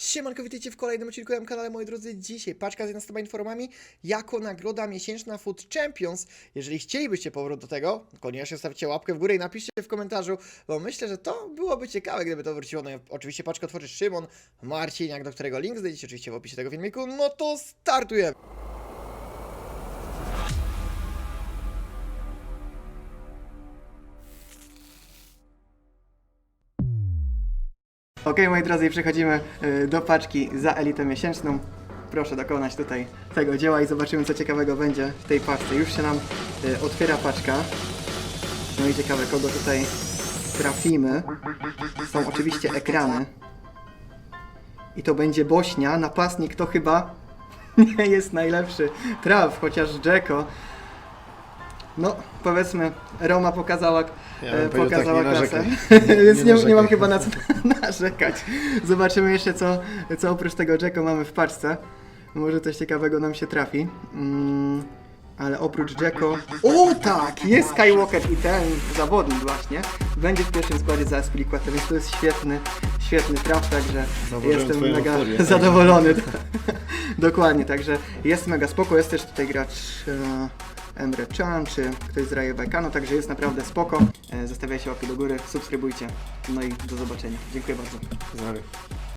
Siemanko, witajcie w kolejnym odcinku na kanale, moi drodzy. Dzisiaj paczka z 11 informacjami jako nagroda miesięczna Food Champions. Jeżeli chcielibyście powrót do tego, koniecznie stawcie łapkę w górę i napiszcie w komentarzu, bo myślę, że to byłoby ciekawe, gdyby to wróciło. No oczywiście paczkę otworzy Szymon Marciniak, do którego link znajdziecie oczywiście w opisie tego filmiku. No to startujemy! Ok, moi drodzy, przechodzimy y, do paczki za elitę miesięczną. Proszę dokonać tutaj tego dzieła i zobaczymy, co ciekawego będzie w tej paczce. Już się nam y, otwiera paczka. No i ciekawe, kogo tutaj trafimy. Są oczywiście ekrany. I to będzie Bośnia. Napastnik to chyba nie jest najlepszy traf, chociaż Dzeko. No, powiedzmy, Roma pokazała, Ja e, tak, pokazała nie klasę, więc nie, Nie nie mam chyba na co narzekać. Zobaczymy jeszcze, co, co oprócz tego Jacko mamy w paczce. Może coś ciekawego nam się trafi. Mm, ale oprócz Jacko... O tak! Jest Skywalker i ten zawodnik właśnie. Będzie w pierwszym składzie za Aspilicueta, więc to jest świetny, świetny traf, także jestem mega euforię, tak. Dokładnie, także jest mega spoko. Jest też tutaj gracz e, Emre Can, czy ktoś z Rayo Vallecano, także jest naprawdę spoko. E, zostawiajcie łapki do góry, subskrybujcie. No i do zobaczenia. Dziękuję bardzo. Zdrowie.